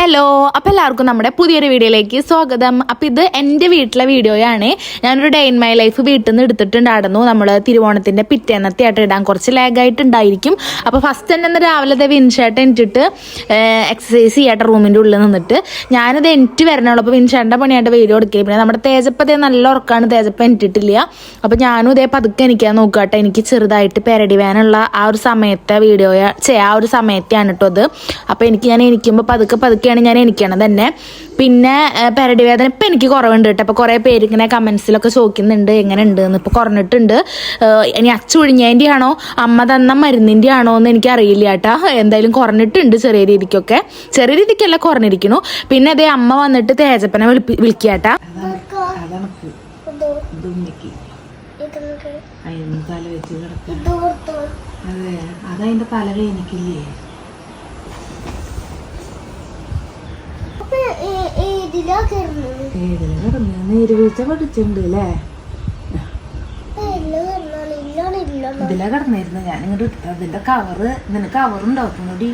Hello അപ്പോൾ എല്ലാവർക്കും നമ്മുടെ പുതിയൊരു വീഡിയോയിലേക്ക് സ്വാഗതം. അപ്പോൾ ഇത് എന്റെ വീട്ടിലെ വീഡിയോയാണ്. ഞാനൊരു ഡേ ഇൻ മൈ ലൈഫ് വീട്ടിൽ നിന്ന് എടുത്തിട്ടുണ്ടായിരുന്നു. നമ്മൾ തിരുവോണത്തിന്റെ പിറ്റേന്നത്തെ ആയിട്ട് ഇടാൻ കുറച്ച് ലാഗായിട്ടുണ്ടായിരിക്കും അപ്പോൾ ഫസ്റ്റ് തന്നെ രാവിലെ ദേവി വിൻഷേട്ടൻ ഇട്ടിട്ട് എക്സസൈസ് ചെയ്യട്ടെ റൂമിന്റെ ഉള്ളിൽ നിന്നിട്ട് ഞാനത് എനിക്ക് വരണുള്ളൂ അപ്പോൾ വിൻഷേട്ടന്റെ പണിയായിട്ട് വീഡിയോ എടുക്കുക പിന്നെ നമ്മുടെ തേജപ്പതേ നല്ല ഉറക്കാണ് തേജപ്പ എനിട്ടിട്ടില്ല അപ്പോൾ ഞാനും ഇതേ പതുക്കെ എനിക്കാൻ നോക്കാട്ടെ. എനിക്ക് ചെറുതായിട്ട് പെരടി വേനുള്ള ആ ഒരു സമയത്തെ വീഡിയോ ആ ഒരു സമയത്തെയാണ് കേട്ടോ അത് അപ്പോൾ എനിക്ക് ഞാൻ എനിക്കുമ്പോൾ പതുക്കെ പതുക്കെയാണ് ഞാൻ എനിക്കാണ് തന്നെ. പിന്നെ പരടി വേദന ഇപ്പം എനിക്ക് കുറവുണ്ട് കേട്ടോ. അപ്പോൾ കുറേ പേര് ഇങ്ങനെ കമൻസിലൊക്കെ ചോദിക്കുന്നുണ്ട് എങ്ങനെ ഉണ്ട് എന്ന് ഇപ്പോൾ കുറഞ്ഞിട്ടുണ്ട് ഇനി അച്ചുഴിഞ്ഞതിന്റെ ആണോ അമ്മ തന്ന മരുന്നിന്റെ ആണോ എന്ന് എനിക്ക് അറിയില്ല കേട്ടോ. എന്തായാലും കുറഞ്ഞിട്ടുണ്ട് ചെറിയ രീതിക്കൊക്കെ. ചെറിയ രീതിക്കല്ല കുറഞ്ഞിരിക്കുന്നു. പിന്നെ അതേ അമ്മ വന്നിട്ട് തേജപ്പനെ വിളിപ്പി വിളിക്കാട്ടാ അതെ അതതിന്റെ തല വേനിക്കില്ലേ ഏതിൽ കിടന്നു നീര് വീഴ്ച പഠിച്ചിട്ടുണ്ട് അല്ലേ ഇതിലാ കിടന്നിരുന്നു ഞാനിങ്ങോട്ട് അതിന്റെ കവറ് നിനക്ക് കവറുണ്ടോ ഉണ്ടാക്കുന്നോടി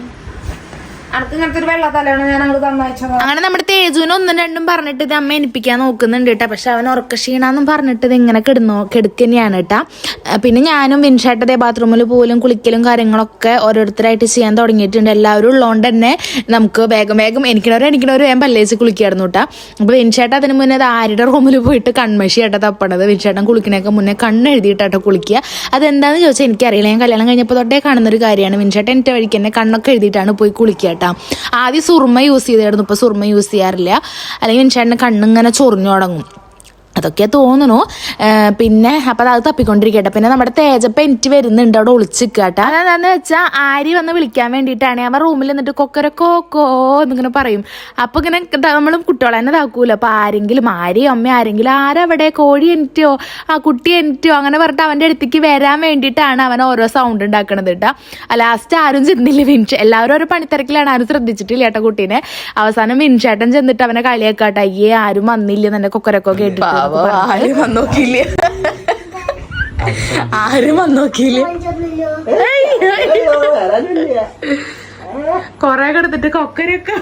അങ്ങനെ നമ്മുടെ തേജുവിന് ഒന്നും രണ്ടും പറഞ്ഞിട്ട് ഇത് അമ്മ എനിപ്പിക്കാൻ നോക്കുന്നുണ്ട് കേട്ടോ. പക്ഷെ അവൻ ഉറക്ക ക്ഷീണാന്നും പറഞ്ഞിട്ട് ഇത് ഇങ്ങനെ കിടന്നോ കിടക്കന്നെയാണ് കേട്ടാ. പിന്നെ ഞാനും വിൻഷാട്ടതേ ബാത്റൂമിൽ പോലും കുളിക്കലും കാര്യങ്ങളൊക്കെ ഓരോരുത്തരായിട്ട് ചെയ്യാൻ തുടങ്ങിയിട്ടുണ്ട്. എല്ലാവരും ഉള്ളതുകൊണ്ട് തന്നെ നമുക്ക് വേഗം വേഗം എനിക്കണവരും എനിക്കണവരും വേഗം പല്ലേച്ച് കുളിക്കായിരുന്നു കേട്ടാ. അപ്പൊ വിൻഷേട്ട അതിന് മുന്നേ അത് ആരുടെ റൂമിൽ പോയിട്ട് കൺമഷി ആട്ടോ തപ്പണത്. വിൻഷേട്ടൻ കുളിക്കണേക്ക് മുന്നേ കണ്ണ് എഴുതിയിട്ടാ കുളിക്കുക. അതെന്താന്ന് ചോദിച്ചാൽ എനിക്കറിയില്ല. ഞാൻ കല്യാണം കഴിഞ്ഞപ്പോൾ തൊട്ടേ കാണുന്ന ഒരു കാര്യമാണ്. വിൻഷേട്ടൻ എന്റെ വഴിക്ക് തന്നെ കണ്ണൊക്കെ എഴുതിയിട്ടാണ് പോയി കുളിക്കുക ആദ്യം സുർമ യൂസ് ചെയ്തായിരുന്നു. ഇപ്പോൾ സുർമ യൂസ് ചെയ്യാറില്ല. അല്ലെങ്കിൽ വിൻഷേട്ടന്റെ കണ്ണിങ്ങനെ ചൊറിഞ്ഞു തുടങ്ങും. അതൊക്കെ തോന്നുന്നു. പിന്നെ അപ്പം അത് തപ്പിക്കൊണ്ടിരിക്കട്ടെ. പിന്നെ നമ്മുടെ തേജപ്പ എനിക്ക് വരുന്നുണ്ട്. അവിടെ ഒളിച്ചിക്കുക കേട്ടോ അതെന്താന്ന് വെച്ചാൽ ആരി വന്ന് വിളിക്കാൻ വേണ്ടിയിട്ടാണ്. അവൻ റൂമിൽ നിന്നിട്ട് കൊക്കര കോക്കോ എന്നിങ്ങനെ പറയും. അപ്പൊ ഇങ്ങനെ നമ്മളും കുട്ടികളെ തന്നെ ഇതാക്കൂല. അപ്പൊ ആരെങ്കിലും ആരെയും അമ്മ ആരെങ്കിലും ആരവിടെ? കോഴി എനിറ്റോ ആ കുട്ടി എനിറ്റോ അങ്ങനെ പറഞ്ഞിട്ട് അവന്റെ അടുത്തേക്ക് വരാൻ വേണ്ടിയിട്ടാണ് അവൻ ഓരോ സൗണ്ട് ഉണ്ടാക്കണത് കേട്ടോ. ലാസ്റ്റ് ആരും ചെന്നില്ല. വിൻഷ എല്ലാവരും ഓരോ പണിത്തിരക്കിലാണ്. ആരും ശ്രദ്ധിച്ചിട്ടില്ല കേട്ടോ കുട്ടീനെ. അവസാനം വിൻഷേട്ടൻ ചെന്നിട്ട് അവനെ കളിയാക്കാട്ടെ. അയ്യേ ആരും വന്നില്ല എന്നെ കൊക്കരക്കോ കേട്ടിട്ട്. ആരും വന്നോക്കില്ല ആരും വന്നോക്കില്ല കൊറേ കിടന്നിട്ട് കൊക്കരൊക്കെ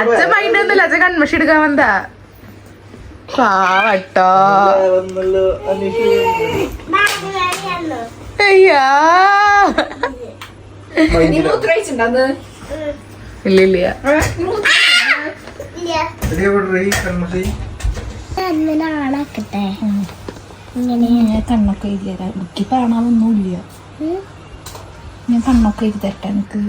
അച്ഛൻ മൈൻഡ് ഒന്നുമില്ലോ അച്ഛൻ കൺമഷി എടുക്കാൻ വന്നാ പാവട്ടോ. അയ്യാ. ഇല്ല ഇങ്ങനെ. ഞാൻ കണ്ണൊക്കെ എഴുതി തരാം. എനിക്ക് കാണാനൊന്നുമില്ല. ഞാൻ കണ്ണൊക്കെ എഴുതി തരട്ടെ എനിക്ക്.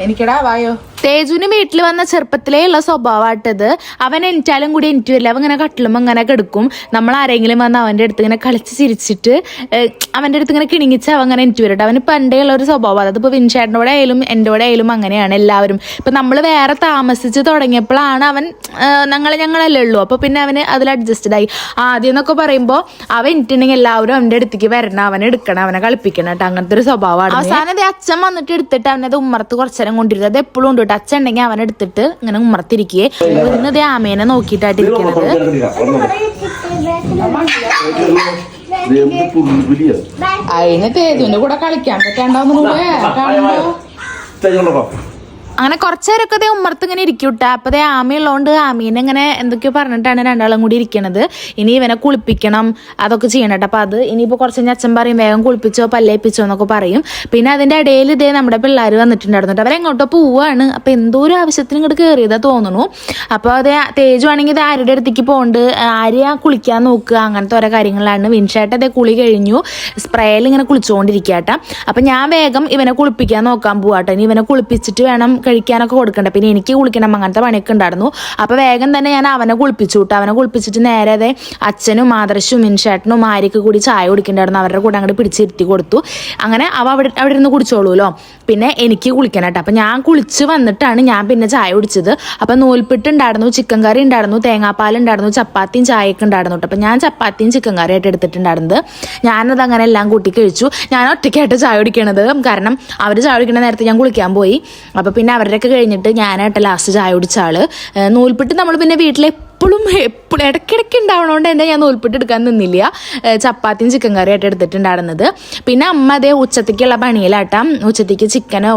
എനിക്കടാ വായോ? തേജുവിന് വീട്ടിൽ വന്ന ചെറുപ്പത്തിലേ ഉള്ള സ്വഭാവമായിട്ടത്. അവൻ എനിച്ചാലും കൂടി എനിക്ക് വരില്ല. അവൻ ഇങ്ങനെ കട്ടിലുമ്പോൾ ഇങ്ങനെ കിടക്കും. നമ്മൾ ആരെങ്കിലും വന്ന് അവന്റെ അടുത്ത് ഇങ്ങനെ കളിച്ച് ചിരിച്ചിട്ട് അവന്റെ അടുത്ത് ഇങ്ങനെ കിണിങ്ങിച്ച് അവൻ അങ്ങനെ എനിക്ക് വരട്ടെ. അവന് പണ്ടേ ഉള്ള ഒരു സ്വഭാവം. അതിപ്പോൾ വിൻഷേട്ടനോടെ ആയാലും എന്റെ കൂടെ ആയാലും അങ്ങനെയാണ് എല്ലാവരും. ഇപ്പം നമ്മൾ വേറെ താമസിച്ച് തുടങ്ങിയപ്പോഴാണ് അവൻ ഞങ്ങൾ ഞങ്ങളല്ലേ ഉള്ളൂ. അപ്പോൾ പിന്നെ അവന് അതിൽ അഡ്ജസ്റ്റഡ് ആയി. ആദ്യം എന്നൊക്കെ പറയുമ്പോൾ അവൻ എനിക്കുണ്ടെങ്കിൽ എല്ലാവരും അവന്റെ അടുത്തേക്ക് വരണം. അവനെ എടുക്കണം. അവനെ കളിപ്പിക്കണം കേട്ടോ. അങ്ങനത്തെ ഒരു സ്വഭാവമാണ് അവസാനം അച്ഛൻ വന്നിട്ട് എടുത്തിട്ട് അവനത് ഉമ്മറത്ത് കുറച്ചേരം കൊണ്ടിരുന്നത് അത് എപ്പോഴും ഉണ്ട് കേട്ടോ അച്ഛൻ ഉണ്ടെങ്കിൽ അവൻ എടുത്തിട്ട് ഇങ്ങനെ ഉമർത്തിരിക്കെ. ഇന്നതേ ആമേനെ നോക്കിയിട്ടായിട്ട് ഇരിക്കുന്നത് അതിന് തേജുവിന്റെ കൂടെ കളിക്കാൻ പറ്റാണ്ടാവുന്നു അങ്ങനെ കുറച്ചേരൊക്കെ ഉമ്മർത്ത് ഇങ്ങനെ ഇരിക്കൂട്ട അപ്പൊ ദേ ആമയുള്ളതുകൊണ്ട് ആമീനെ ഇങ്ങനെ എന്തൊക്കെയോ പറഞ്ഞിട്ടാണ് രണ്ടാളും കൂടി ഇരിക്കണത്. ഇനി ഇവനെ കുളിപ്പിക്കണം അതൊക്കെ ചെയ്യണട്ടോ അപ്പോൾ അപ്പൊ അത് ഇനിയിപ്പോൾ കുറച്ച് കഴിഞ്ഞ അച്ഛൻ പറയും വേഗം കുളിപ്പിച്ചോ പല്ലേപ്പിച്ചോ എന്നൊക്കെ പറയും. പിന്നെ അതിന്റെ ഇടയിൽ ഇതേ നമ്മുടെ പിള്ളേർ വന്നിട്ടുണ്ടായിരുന്നു കേട്ടോ അവരെങ്ങോട്ടോ പോവാണ്. അപ്പൊ എന്തോ ഒരു ആവശ്യത്തിന് ഇങ്ങോട്ട് കയറിയതാ തോന്നുന്നു. അപ്പൊ അതേ തേജു ആണെങ്കിൽ ഇത് ആരുടെ അടുത്തേക്ക് പോകണ്ട് ആരെയാ കുളിക്കാൻ നോക്കുക അങ്ങനത്തെ ഓരോ കാര്യങ്ങളാണ്. വിൻഷേട്ട അതേ കുളി കഴിഞ്ഞു. സ്പ്രേയിൽ ഇങ്ങനെ കുളിച്ചുകൊണ്ടിരിക്കട്ടെ അപ്പൊ ഞാൻ വേഗം ഇവനെ കുളിപ്പിക്കാൻ നോക്കാൻ പോവാട്ടെ ഇനി ഇവനെ കുളിപ്പിച്ചിട്ട് വേണം കഴിക്കാനൊക്കെ കൊടുക്കണ്ട. പിന്നെ എനിക്ക് കുളിക്കണം അങ്ങനത്തെ പണിയൊക്കെ ഉണ്ടായിരുന്നു. അപ്പോൾ വേഗം തന്നെ ഞാൻ അവനെ കുളിപ്പിച്ചു വിട്ടു അവനെ കുളിപ്പിച്ചിട്ട് നേരെ അതെ അച്ഛനും ആദർശും മിൻഷേട്ടനും ആര്യക്ക് കൂടി ചായ കുടിക്കണ്ടായിരുന്നു. അവരുടെ കൂടെ അങ്ങോട്ട് പിടിച്ചിരുത്തി കൊടുത്തു. അങ്ങനെ അവ അവിടെ അവിടെ ഇരുന്ന് കുടിച്ചോളൂല്ലോ പിന്നെ എനിക്ക് കുളിക്കണം കേട്ടോ അപ്പം ഞാൻ കുളിച്ച് വന്നിട്ടാണ് ഞാൻ പിന്നെ ചായ കുടിച്ചത്. അപ്പം നൂൽപ്പിട്ട് ഉണ്ടായിരുന്നു ചിക്കൻ കറി ഉണ്ടായിരുന്നു തേങ്ങാപ്പാൽ ഉണ്ടായിരുന്നു ചപ്പാത്തിയും ചായയൊക്കെ ഉണ്ടായിരുന്നു കേട്ടോ അപ്പം ഞാൻ ചപ്പാത്തിയും ചിക്കൻ കറിയായിട്ട് എടുത്തിട്ടുണ്ടായിരുന്നത്. ഞാനത് അങ്ങനെ എല്ലാം കൂട്ടി കഴിച്ചു. ഞാൻ ഒറ്റയ്ക്കായിട്ട് ചായ കുടിക്കണത് കാരണം അവർ ചായ കുടിക്കുന്ന നേരത്തെ ഞാൻ കുളിക്കാൻ പോയി. അപ്പോൾ പിന്നെ അവരുടെയൊക്കെ കഴിഞ്ഞിട്ട് ഞാനായിട്ട് ലാസ്റ്റ് ചായ കുടിച്ച ആൾ. നൂൽപ്പിട്ട് നമ്മൾ പിന്നെ വീട്ടിലെ എപ്പോഴും എപ്പോഴും ഇടയ്ക്കിടയ്ക്ക് ഉണ്ടാവണോണ്ട് തന്നെ ഞാൻ നൂൽപ്പിട്ട് എടുക്കാൻ നിന്നില്ല. ചപ്പാത്തിയും ചിക്കൻ കറിയും ആയിട്ട് എടുത്തിട്ടുണ്ടായിരുന്നത്. പിന്നെ അമ്മ അതേ ഉച്ചത്തേക്കുള്ള പണിയിലാട്ടാം. ഉച്ചത്തേക്ക് ചിക്കനോ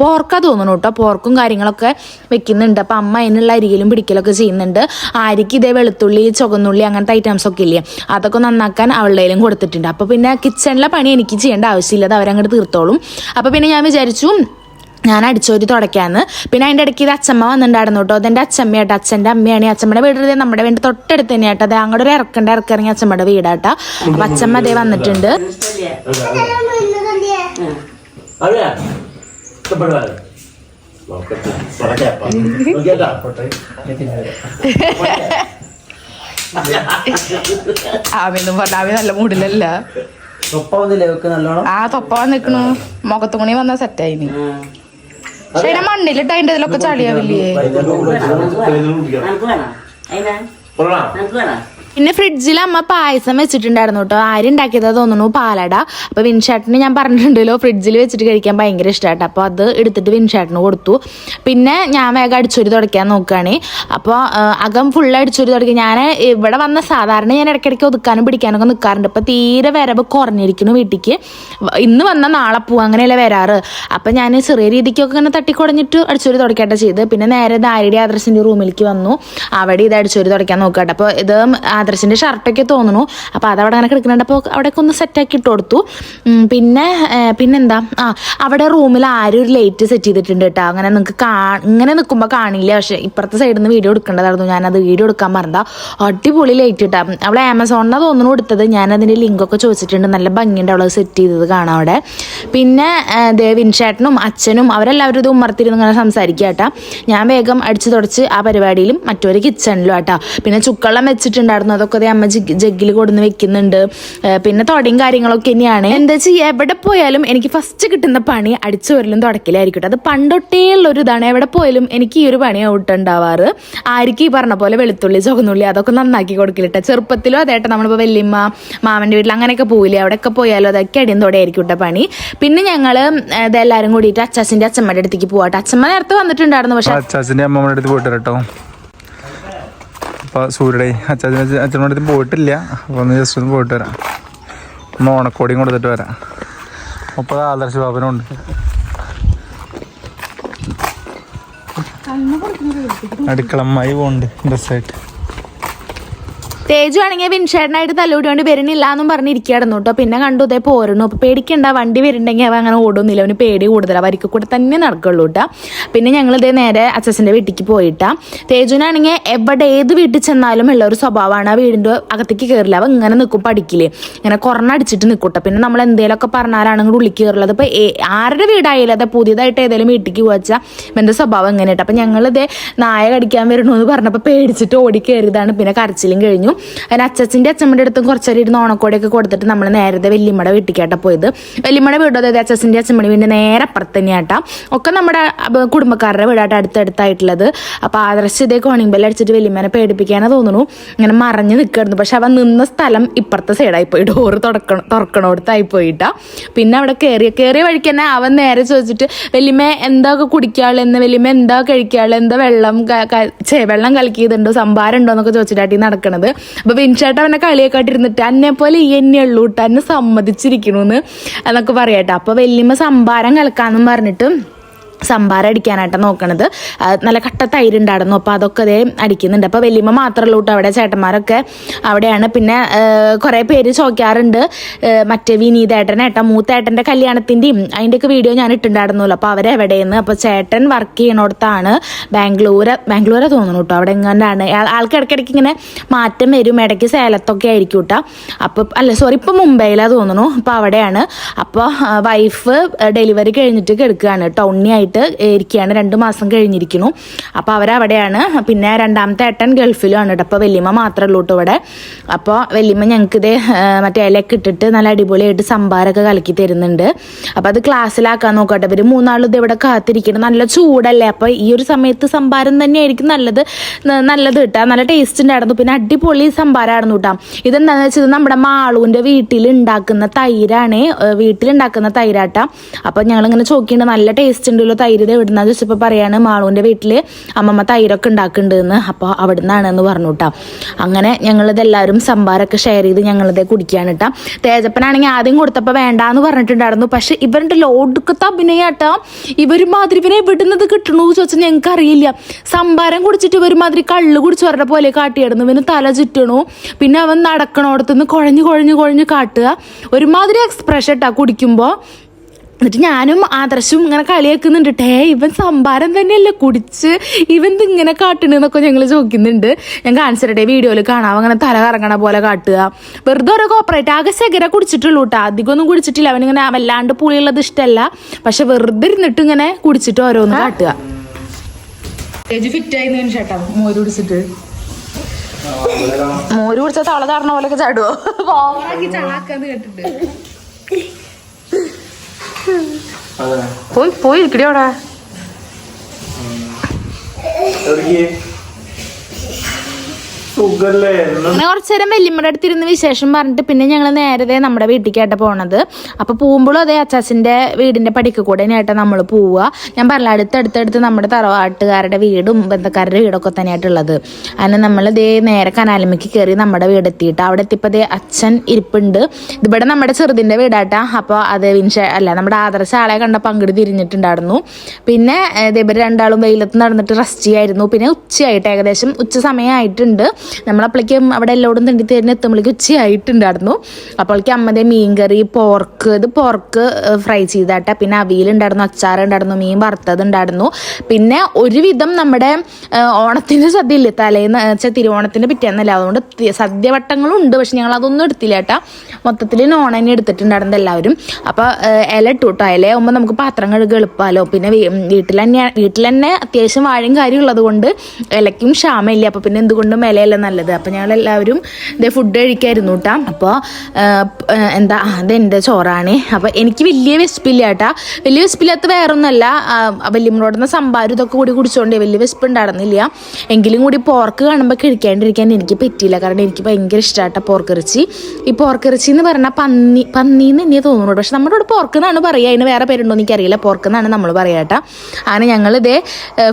പോർക്കാ തോന്നുന്നു കേട്ടോ പോർക്കും കാര്യങ്ങളൊക്കെ വെക്കുന്നുണ്ട്. അപ്പം അമ്മ അതിനുള്ള അരിയിലും പിടിക്കലൊക്കെ ചെയ്യുന്നുണ്ട്. ആരിക്ക് ഇതേ വെളുത്തുള്ളി ചുവന്നുള്ളി അങ്ങനത്തെ ഐറ്റംസ് ഒക്കെ ഇല്ലേ? അതൊക്കെ നന്നാക്കാൻ അവളുടെയിലും കൊടുത്തിട്ടുണ്ട്. അപ്പോൾ പിന്നെ കിച്ചണിലെ പണി എനിക്ക് ചെയ്യേണ്ട ആവശ്യമില്ല. അത് അവരങ്ങോട്ട് തീർത്തോളും. അപ്പോൾ പിന്നെ ഞാൻ വിചാരിച്ചു ഞാൻ അടിച്ചോരി തുടയ്ക്കാന്ന് പിന്നെ അതിന്റെ ഇടയ്ക്ക് ഇത് അച്ഛമ്മ വന്നിട്ടുണ്ടായിരുന്നു കേട്ടോ. അതെന്റെ അച്ഛമ്മയാട്ടോ അച്ഛന്റെ അമ്മയാണ് ഈ അച്ഛമ്മയുടെ വീട്. നമ്മുടെ വീട് തൊട്ടടുത്ത് തന്നെയാട്ടോ അത് അങ്ങോട്ട് ഒരു ഇറക്കണ്ട ഇറക്കിറങ്ങി അച്ഛമ്മയുടെ വീടാട്ടോ അപ്പം അച്ഛമ്മ അതേ വന്നിട്ടുണ്ട്. ആമിന്നും പറഞ്ഞ ആമി നല്ല മൂടിലല്ല. ആ തൊപ്പ നിക്കണു മുഖത്തുമണി വന്ന സെറ്റായിനി പക്ഷേ ഇതിനെ മണ്ണിലിട്ട് അതിന്റെ ഇതിലൊക്കെ ചളിയാവില്ലേ? അതിനാ പിന്നെ ഫ്രിഡ്ജിൽ അമ്മ പായസം വെച്ചിട്ടുണ്ടായിരുന്നു കേട്ടോ. ആരുണ്ടാക്കിയതാ തോന്നുന്നു പാലട. അപ്പൊ വിൻഷാട്ടിന് ഞാൻ പറഞ്ഞിട്ടുണ്ടല്ലോ ഫ്രിഡ്ജിൽ വെച്ചിട്ട് കഴിക്കാൻ ഭയങ്കര ഇഷ്ടമായിട്ട് അപ്പോൾ അത് എടുത്തിട്ട് വിൻഷാട്ടിന് കൊടുത്തു. പിന്നെ ഞാൻ വേഗം അടിച്ചൊരു തുടയ്ക്കാൻ നോക്കുകയാണ്. അപ്പോൾ അകം ഫുൾ അടിച്ചൊരു തുടക്കി ഞാൻ ഇവിടെ വന്ന സാധാരണ ഞാൻ ഇടയ്ക്കിടയ്ക്ക് ഒതുക്കാനും പിടിക്കാനൊക്കെ നിൽക്കാറുണ്ട് ഇപ്പം തീരെ വരവ് കുറഞ്ഞിരിക്കുന്നു വീട്ടിലേക്ക് ഇന്ന് വന്ന നാളെ പോവും അങ്ങനെയല്ലേ വരാറ്. അപ്പോൾ ഞാൻ ചെറിയ രീതിക്കൊക്കെ ഇങ്ങനെ തട്ടിക്കുടഞ്ഞിട്ട് അടിച്ചൊരു തുടയ്ക്കട്ടെ ചെയ്ത് പിന്നെ നേരെ ദാരിയുടെ ആദർശിന്റെ റൂമിലേക്ക് വന്നു. അവിടെ ഇത് അടിച്ചൊരു തുടയ്ക്കാൻ നോക്കട്ടെ അപ്പോൾ ഇത് ആദർശിന്റെ ഷർട്ടൊക്കെ തോന്നുന്നു. അപ്പോൾ അതവിടെ അങ്ങനെ കിടക്കുന്നുണ്ട്. അപ്പോൾ അവിടെയൊക്കെ ഒന്ന് സെറ്റാക്കി ഇട്ട് കൊടുത്തു. പിന്നെ പിന്നെന്താ? ആ അവിടെ റൂമിൽ ആരും ഒരു ലൈറ്റ് സെറ്റ് ചെയ്തിട്ടുണ്ട് കേട്ടോ. അങ്ങനെ നിങ്ങൾക്ക് കാ ഇങ്ങനെ നിൽക്കുമ്പോൾ കാണില്ല. പക്ഷേ ഇപ്പുറത്തെ സൈഡിൽ നിന്ന് വീഡിയോ എടുക്കേണ്ടതായിരുന്നു. ഞാനത് വീഡിയോ എടുക്കാൻ മറന്ന അടിപൊളി ലൈറ്റ് ഇട്ടാ അവൾ ആമസോണിനാണ് തോന്നുന്നു കൊടുത്തത്. ഞാനതിന്റെ ലിങ്കൊക്കെ ചോദിച്ചിട്ടുണ്ട്. നല്ല ഭംഗിയുണ്ട് അവൾ സെറ്റ് ചെയ്തത് കാണാം അവിടെ. പിന്നെ ദേവിൻ ദേവിൻഷേട്ടനും അച്ഛനും അവരെല്ലാവരും ഇത് ഉമ്മർത്തിരുന്ന് ഇങ്ങനെ സംസാരിക്കുക കേട്ടാ. ഞാൻ വേഗം അടിച്ചു തുടച്ച് ആ പരിപാടിയിലും മറ്റൊരു കിച്ചണിലും കേട്ടോ പിന്നെ ചുക്കള്ളം വെച്ചിട്ടുണ്ടായിരുന്നു. അതൊക്കെ അതേ അമ്മ ജഗ്ഗിൽ കൊടുന്ന് വെക്കുന്നുണ്ട്. പിന്നെ തുടയും കാര്യങ്ങളൊക്കെ തന്നെയാണ്. എന്താ വെച്ചാൽ എവിടെ പോയാലും എനിക്ക് ഫസ്റ്റ് കിട്ടുന്ന പണി അടിച്ചു വരലും തുടക്കിലായിരിക്കും അത് പണ്ടൊട്ടേ ഉള്ളൊരു ഇതാണ് എവിടെ പോയാലും എനിക്ക് ഈ ഒരു പണി ഔട്ടുണ്ടാവാറ്. ആർക്കും ഈ പറഞ്ഞ പോലെ വെളുത്തുള്ളി ചുവന്നുള്ളി അതൊക്കെ നന്നാക്കി കൊടുക്കലിട്ട. ചെറുപ്പത്തിലും അതേട്ട നമ്മളിപ്പോൾ വല്യമ്മ മാമന്റെ വീട്ടിൽ അങ്ങനെയൊക്കെ പോയില്ലേ അവിടെയൊക്കെ പോയാലും അതൊക്കെ അടിയും തുടയായിരിക്കും ആയിരിക്കും കേട്ടോ പണി. പിന്നെ ഞങ്ങൾ ഇതെല്ലാവരും കൂടിയിട്ട് അച്ചാച്ചന്റെ അച്ഛമ്മയുടെ അടുത്തേക്ക് പോവാട്ടോ. അച്ഛമ്മ നേരത്തെ വന്നിട്ടുണ്ടായിരുന്നു പക്ഷേ അച്ചാച്ചന്റെ അമ്മമ്മയുടെ അടുത്ത് പോയിട്ട് കേട്ടോ അപ്പോൾ സൂര്യടെ അച്ചാച്ചൻ അച്ഛനോട് അടുത്ത് പോയിട്ടില്ല. അപ്പോൾ ഒന്ന് ജസ്റ്റ് ഒന്ന് പോയിട്ട് വരാം. ഒന്ന് ഓണക്കോടിയും കൊടുത്തിട്ട് വരാം. അപ്പോൾ ആദർശ ബാബനുണ്ട്. അടുക്കളമ്മായി പോകുന്നുണ്ട് ഡ്രസ്സായിട്ട് തേജു ആണെങ്കിൽ വിൻഷേട്ടനായിട്ട് തല്ലുകൂടിയോണ്ട് വരുന്നില്ല എന്നും പറഞ്ഞിരിക്കുകയായിരുന്നു കേട്ടോ. പിന്നെ കണ്ടു ഇതേ പോരുന്നു. അപ്പൊ പേടിക്കണ്ട വണ്ടി വരുന്നുണ്ടെങ്കിൽ അവ അങ്ങനെ ഓടുന്നില്ല. അവന് പേടി കൂടുതലാണ് വരിക്ക് കൂടെ തന്നെ നടക്കുള്ളൂ കേട്ടോ. പിന്നെ ഞങ്ങൾ ഇതേ നേരെ അച്ഛന്റെ വീട്ടിലേക്ക് പോയിട്ടാ. തേജുവിനാണെങ്കിൽ എവിടെ ഏത് വീട്ടിൽ ചെന്നാലും ഉള്ള ഒരു സ്വഭാവമാണ് ആ വീടിന്റെ അകത്തേക്ക് കയറില്ല. അവ ഇങ്ങനെ നിൽക്കും പഠിക്കില്ലേ ഇങ്ങനെ കൊറോണ അടിച്ചിട്ട് നിൽക്കൂട്ടോ. പിന്നെ നമ്മൾ എന്തെങ്കിലുമൊക്കെ പറഞ്ഞാലാണെങ്കിൽ ഉള്ളിൽ കയറുള്ളത്. അപ്പോൾ ആരുടെ വീടായാലും അതെ പുതിയതായിട്ട് ഏതെങ്കിലും വീട്ടിലേക്ക് പോച്ചാൽ എന്റെ സ്വഭാവം എങ്ങനെയായിട്ട് അപ്പം ഞങ്ങളിതേ നായ കടിക്കാൻ വരണമെന്ന് പറഞ്ഞപ്പോൾ പേടിച്ചിട്ട് ഓടി കയറിയതാണ്. പിന്നെ കരച്ചിലും കഴിഞ്ഞു. അതിന് അച്ഛന്റെ അച്ഛമ്മയുടെ അടുത്തും കുറച്ചേരം ഇരുന്ന് ഓണക്കോടിയൊക്കെ കൊടുത്തിട്ട് നമ്മൾ നേരത്തെ വെല്ലിമ്മട വീട്ടിലേക്കാട്ടാ പോയത്. വെല്ലിമ്മട വീട് അതായത് അച്ഛന്റെ അച്ഛമ്മയുടെ വീടിന്റെ നേരെ അപ്പുറത്ത് തന്നെയാട്ടാ. ഒക്കെ നമ്മുടെ കുടുംബക്കാരുടെ വീടായിട്ട് അടുത്തടുത്തായിട്ടുള്ളത്. അപ്പോൾ ആദർശ് ഇതേ കോണിംഗ് ബെല്ല് അടിച്ചിട്ട് വല്യമ്മേനെ പേടിപ്പിക്കാനാ തോന്നുന്നു. ഇങ്ങനെ മറഞ്ഞു നിൽക്കായിരുന്നു പക്ഷെ അവൻ നിന്ന സ്ഥലം ഇപ്പുറത്തെ സൈഡായി പോയി. ഡോറ് തുറക്കണം തുറക്കണോടത്തായി പോയിട്ടാ. പിന്നെ അവിടെ കയറിയ കയറിയ വഴിക്ക് തന്നെ അവൻ നേരെ ചോദിച്ചിട്ട് വലിയമ്മ എന്താ കുടിക്കാളെന്ന് വലിയമ്മ എന്താ കഴിക്കാൾ എന്താ വെള്ളം ക- വെള്ളം കലക്കിയതുണ്ടോ? സംഭാരം ഉണ്ടോ എന്നൊക്കെ ചോദിച്ചിട്ടാട്ടി നടക്കണത്. അപ്പൊ വിൻചേട്ട അവനെ കളിയെക്കാട്ടിരുന്നിട്ട് എന്നെ പോലെ ഈ എന്നെ ഉള്ളൂ കേട്ടോ സമ്മതിച്ചിരിക്കണു എന്നൊക്കെ പറയാട്ടോ. അപ്പൊ വല്യമ്മ സംഭാരം കലക്കാന്നും പറഞ്ഞിട്ട് സംഭാരം അടിക്കാനായിട്ട് നോക്കണത്. നല്ല കട്ട തൈര് ഉണ്ടായിരുന്നു അപ്പോൾ അതൊക്കെ അതേ അടിക്കുന്നുണ്ട്. അപ്പോൾ വലിയമ്മ മാത്രമല്ല കേട്ടോ അവിടെ ചേട്ടന്മാരൊക്കെ അവിടെയാണ്. പിന്നെ കുറേ പേര് ചോദിക്കാറുണ്ട്. മറ്റേ വിനീതേട്ടൻ ഏട്ടൻ മൂത്തേട്ടന്റെ കല്യാണത്തിന്റെയും അതിന്റെയൊക്കെ വീഡിയോ ഞാൻ ഇട്ടുണ്ടായിരുന്നല്ലോ അപ്പോൾ അവരെവിടെയെന്ന്? അപ്പോൾ ചേട്ടൻ വർക്ക് ചെയ്യണോടത്താണ് ബാംഗ്ലൂർ ബാംഗ്ലൂരെ തോന്നുന്നു കേട്ടോ. അവിടെ എങ്ങനെയാണ് ആൾ- ആൾക്ക് ഇടയ്ക്കിടയ്ക്ക് ഇങ്ങനെ മാറ്റം വരും. ഇടയ്ക്ക് സേലത്തൊക്കെ ആയിരിക്കും കേട്ടോ. അപ്പോൾ അല്ല സോറി ഇപ്പോൾ മുംബൈയിലാണ് തോന്നുന്നു. അപ്പോൾ അവിടെയാണ്. അപ്പോൾ വൈഫ് ഡെലിവറി കഴിഞ്ഞിട്ട് കിടക്കുകയാണ് കേട്ടോ. ഉണ്ണിയായിട്ട് ഇരിക്കുകയാണ്. രണ്ട് മാസം കഴിഞ്ഞിരിക്കുന്നു. അപ്പോൾ അവരവിടെയാണ്. പിന്നെ രണ്ടാമത്തെ ഏട്ടൻ ഗൾഫിലുമാണ് കേട്ടോ അപ്പോൾ വല്യമ്മ മാത്രമേ ഉള്ളൂ കേട്ടോ ഇവിടെ. അപ്പോൾ വല്യമ്മ ഞങ്ങൾക്ക് ഇത് മറ്റേ ഇലയൊക്കെ ഇട്ടിട്ട് നല്ല അടിപൊളിയായിട്ട് സംഭാരമൊക്കെ കലക്കി തരുന്നുണ്ട്. അപ്പോൾ അത് ക്ലാസ്സിലാക്കാൻ നോക്കട്ടെ. ഇവർ മൂന്നാളും ഇത് ഇവിടെ കാത്തിരിക്കണം നല്ല ചൂടല്ലേ? അപ്പോൾ ഈ ഒരു സമയത്ത് സംഭാരം തന്നെയായിരിക്കും നല്ലത്. നല്ലത് കിട്ടാം നല്ല ടേസ്റ്റ് ഉണ്ടായിരുന്നു. പിന്നെ അടിപൊളി സംഭാരമായിരുന്നു കേട്ടോ ഇതെന്താണെന്ന് വെച്ചാൽ നമ്മുടെ മാളുവിന്റെ വീട്ടിൽ ഉണ്ടാക്കുന്ന തൈരാണ്. വീട്ടിലുണ്ടാക്കുന്ന തൈരാട്ട അപ്പോൾ ഞങ്ങളിങ്ങനെ ചോക്കിയിട്ട് നല്ല ടേസ്റ്റ് ഉണ്ടല്ലോ തൈര് എവിടുന്ന ചോദിച്ചപ്പോൾ പറയാണ് മാളുവിന്റെ വീട്ടിൽ അമ്മമ്മ തൈരൊക്കെ ഉണ്ടാക്കുന്നുണ്ടെന്ന്. അപ്പോൾ അവിടെ നിന്നാണ് എന്ന് പറഞ്ഞു കേട്ടോ അങ്ങനെ ഞങ്ങളിതെല്ലാവരും സംഭാരമൊക്കെ ഷെയർ ചെയ്ത് ഞങ്ങളിത് കുടിക്കുകയാണ് കേട്ടോ തേജപ്പനാണെങ്കിൽ ആദ്യം കൊടുത്തപ്പോൾ വേണ്ട എന്ന് പറഞ്ഞിട്ടുണ്ടായിരുന്നു. പക്ഷെ ഇവരുടെ ലോഡുക്കത്തെ അഭിനയാട്ടോ ഇവരുമാതിരി ഇവരെ എവിടുന്നത് കിട്ടണു ചോദിച്ചാൽ ഞങ്ങൾക്ക് അറിയില്ല സംഭാരം കുടിച്ചിട്ട് ഇവരുമാതിരി കള്ള് കുടിച്ച് വരുടെ പോലെ കാട്ടിയായിരുന്നു. ഇവന് തല ചുറ്റണു. പിന്നെ അവൻ നടക്കണോടത്തുനിന്ന് കുഴഞ്ഞു കുഴഞ്ഞു കുഴഞ്ഞു കാട്ടുക. ഒരുമാതിരി എക്സ്പ്രഷൻ ഇട്ടാ കുടിക്കുമ്പോൾ എന്നിട്ട് ഞാനും ആദർശവും ഇങ്ങനെ കളിയാക്കുന്നുണ്ട് ടേ ഇവൻ സംഭാരം തന്നെയല്ലേ കുടിച്ച് ഇവൻ ഇങ്ങനെ കാട്ടണെന്നൊക്കെ ഞങ്ങൾ ചോദിക്കുന്നുണ്ട്. ഞാൻ കാണിച്ചിട്ടേ വീഡിയോയിൽ കാണാം. അങ്ങനെ തല കറങ്ങണ പോലെ കാട്ടുക. വെറുതെ ഓരോ കോപ്പറേറ്റ് ആകെ സെഗര കുടിച്ചിട്ടുള്ളൂ കേട്ടോ അധികമൊന്നും കുടിച്ചിട്ടില്ല. അവനിങ്ങനെ വല്ലാണ്ട് പുളിയുള്ളത് ഇഷ്ടമല്ല പക്ഷെ വെറുതെ ഇരുന്നിട്ട് ഇങ്ങനെ കുടിച്ചിട്ട് ഓരോന്ന് കാട്ടുക. ചേട്ടാ. മോര് കുടിച്ചിട്ട്. മോര് കുടിച്ച തള താറണ പോലെയൊക്കെ ചാടുവോ? ചാക്കാന്ന് കേട്ടിട്ട്. പോയി പോയി ഇരിക്കടി അങ്ങനെ കുറച്ചു നേരം വല്യമ്മയുടെ അടുത്തിരുന്ന് വിശേഷം പറഞ്ഞിട്ട് പിന്നെ ഞങ്ങൾ നേരത്തെ നമ്മുടെ വീട്ടിലേക്കായിട്ട് പോണത്. അപ്പോൾ പോകുമ്പോഴും അതേ അച്ചാച്ചന്റെ വീടിന്റെ പടിക്ക് കൂടെ ആയിട്ട് നമ്മൾ പോവുക ഞാൻ പറഞ്ഞ അടുത്തടുത്തടുത്ത് നമ്മുടെ തറവാട്ടുകാരുടെ വീടും ബന്ധക്കാരുടെ വീടൊക്കെ തന്നെയായിട്ടുള്ളത്. അങ്ങനെ നമ്മൾ ദേ നേരെ കനാലിമയ്ക്ക് കയറി നമ്മുടെ വീട് എത്തിയിട്ട് അവിടെ എത്തിയപ്പോൾ ദേ അച്ഛൻ ഇരിപ്പുണ്ട്. ഇതിവിടെ നമ്മുടെ ചെറുതിന്റെ വീടാട്ടാ. അപ്പോൾ അത് അല്ല നമ്മുടെ ആദർശ ആളെ കണ്ടപ്പോൾ അങ്ങോട്ട് തിരിഞ്ഞിട്ടുണ്ടായിരുന്നു. പിന്നെ ഇതേപോലെ രണ്ടാളും വെയിലത്ത് നടന്നിട്ട് റെസ്റ്റ് ചെയ്യായിരുന്നു. പിന്നെ ഉച്ചയായിട്ട് ഏകദേശം ഉച്ച സമയമായിട്ടുണ്ട്. നമ്മളപ്പോഴേക്കും അവിടെ എല്ലാവരും തണ്ടി തരുന്ന എത്തുമ്പോഴേക്കും ഉച്ചയായിട്ടുണ്ടായിരുന്നു. അപ്പോഴേക്കും മീൻ മീൻകറി പോർക്ക് ഇത് പോർക്ക് ഫ്രൈ ചെയ്താട്ട പിന്നെ അവിയലുണ്ടായിരുന്നു അച്ചാറുണ്ടായിരുന്നു മീൻ വറുത്തത് ഉണ്ടായിരുന്നു പിന്നെ ഒരുവിധം നമ്മുടെ ഓണത്തിന്റെ സദ്യ ഇല്ലേ തലേന്ന് വെച്ചാൽ തിരുവോണത്തിന്റെ പിറ്റേന്നല്ല. അതുകൊണ്ട് സദ്യവട്ടങ്ങളും ഉണ്ട് പക്ഷെ ഞങ്ങൾ അതൊന്നും എടുത്തില്ല കേട്ടാ മൊത്തത്തിൽ നോൺ തന്നെ എടുത്തിട്ടുണ്ടായിരുന്നു എല്ലാവരും. അപ്പോൾ ഇല ഇട്ടു കേട്ടോ ഇല ആകുമ്പോൾ നമുക്ക് പാത്രം കഴുകുക എളുപ്പമല്ലോ പിന്നെ വീട്ടിൽ തന്നെ വീട്ടിൽ തന്നെ അത്യാവശ്യം വാഴയും കാര്യമുള്ളത് കൊണ്ട് ഇലയ്ക്കും ക്ഷാമയില്ല അപ്പോൾ പിന്നെ എന്തുകൊണ്ടും ഇലയല്ല നല്ലത്. അപ്പോൾ ഞങ്ങൾ എല്ലാവരും ഇതേ ഫുഡ് കഴിക്കായിരുന്നു കേട്ടാ അപ്പോൾ എന്താ അതെന്റെ ചോറാണ്. അപ്പോൾ എനിക്ക് വലിയ വിശപ്പില്ല കേട്ടാ വലിയ വിശപ്പില്ലാത്ത വേറൊന്നുമല്ല വല്യമ്മോടുന്ന സംഭാരം ഇതൊക്കെ കൂടി കുടിച്ചോണ്ടേ വലിയ വിശപ്പ് ഉണ്ടായിരുന്നില്ല എങ്കിലും കൂടി പോർക്ക് കാണുമ്പോൾ കഴിക്കാണ്ടിരിക്കാൻ എനിക്ക് പറ്റിയില്ല. കാരണം എനിക്ക് ഭയങ്കര ഇഷ്ടമായിട്ട പോർക്കിറച്ചി. ഈ പോർക്കിറച്ചി എന്ന് പറഞ്ഞാൽ പന്നി പന്നി എന്ന് തന്നെയാണ് തോന്നുന്നത്. പക്ഷെ നമ്മുടെ ഇവിടെ പോർക്ക് എന്നാണ് പറയുക അതിന് വേറെ പേരുണ്ടോ എനിക്കറിയില്ല. പോർക്ക് എന്നാണ് നമ്മൾ പറയുക കേട്ടോ അങ്ങനെ ഞങ്ങൾ ഇതേ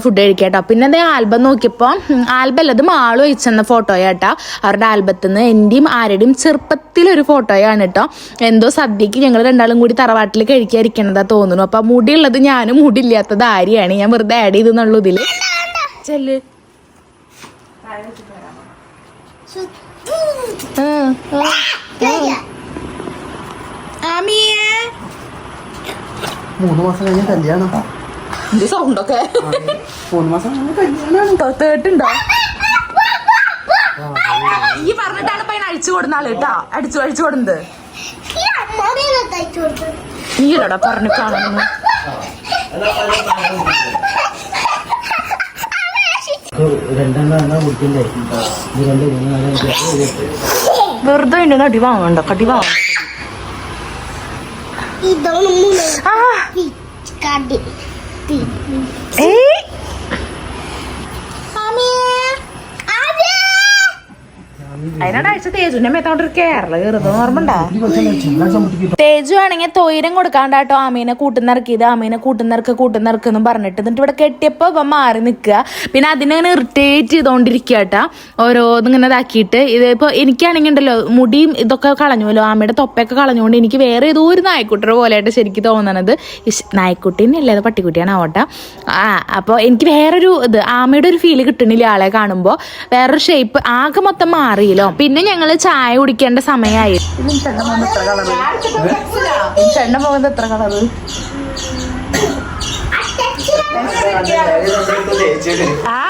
ഫുഡ് കേട്ടോ പിന്നെ അതേ ആൽബം നോക്കിയപ്പോൾ ആൽബം അല്ല ഇത് മാളു അയച്ചെന്ന ഫോട്ടോയാട്ടാ അവരുടെ ആൽബത്തിൽ നിന്ന് എന്റെയും ആരുടെയും ചെറുപ്പത്തിലൊരു ഫോട്ടോയാണ് കേട്ടോ എന്തോ സദ്യക്ക് ഞങ്ങൾ രണ്ടാളും കൂടി തറവാട്ടിൽ കഴിക്കാതിരിക്കണതാ തോന്നുന്നു. അപ്പം മുടിയുള്ളത് ഞാനും മുടി മുടിയില്ലാത്തത് ആര്യാണ്. ഞാൻ വെറുതെ ആഡ് ചെയ്തെന്നുള്ളൂ ഇതിൽ ചെല്ല്. മൂന്ന് മാസം കഴിഞ്ഞ കല്യാണം. സൗണ്ടൊക്കെ മൂന്ന് മാസം കഴിഞ്ഞ കല്യാണം തേട്ടുണ്ടോ ഈ പറഞ്ഞിട്ടാണ് ഇപ്പൊ അഴിച്ചു കൊടുന്ന ആൾ കേട്ടാ. അടിച്ചു അഴിച്ചു കൊടുന്നത്. ഈ അമ്മമ്മേനെ തയ്ച്ചു കൊടുത്തത് നീ ഇല്ലടാ പറഞ്ഞു കാണുന്നു. വെറുതെ അതിന്റെ അടി വാങ്ങണ്ട കടി വാങ്ങണ്ട. അഴിച്ച മേത്തോണ്ട് ഒരു കേരള കയറുന്നത് ഓർമ്മണ്ടാ തേജു ആണെങ്കിൽ തൊയിരം കൊടുക്കാണ്ടാട്ടോ ആമീനെ കൂട്ടുന്നിറക്കിയത് അമീനെ കൂട്ടുന്നിറക്ക് കൂട്ടുന്നിറക്കെന്നും പറഞ്ഞിട്ട്. എന്നിട്ട് ഇവിടെ കെട്ടിയപ്പോ ഇപ്പൊ മാറി നിൽക്കുക. പിന്നെ അതിനെ ഇറിറ്റേറ്റ് ചെയ്തോണ്ടിരിക്കുക കേട്ടാ ഓരോന്നിങ്ങനെ ഇതാക്കിയിട്ട്. ഇതിപ്പോ എനിക്കാണെങ്കിൽ ഉണ്ടല്ലോ മുടിയും ഇതൊക്കെ കളഞ്ഞുവല്ലോ. ആമയുടെ തൊപ്പയൊക്കെ കളഞ്ഞുകൊണ്ട് എനിക്ക് വേറെ ഏതോ ഒരു നായ്ക്കുട്ടിയുടെ പോലെയായിട്ട് ശരിക്കും തോന്നണത്. ഇഷ്- നായ്ക്കുട്ടീനല്ലേ അത് പട്ടിക്കുട്ടിയാണ് ആവട്ടെ ആ അപ്പോൾ എനിക്ക് വേറൊരു ഇത് ആമയുടെ ഒരു ഫീൽ കിട്ടണില്ല ആളെ കാണുമ്പോൾ വേറൊരു ഷേപ്പ് ആകെ മൊത്തം മാറിയല്ലോ. പിന്നെ ഞങ്ങൾ ചായ കുടിക്കേണ്ട സമയമായി ചെണ്ട പോകുന്നത് എത്ര കളറ്? ആ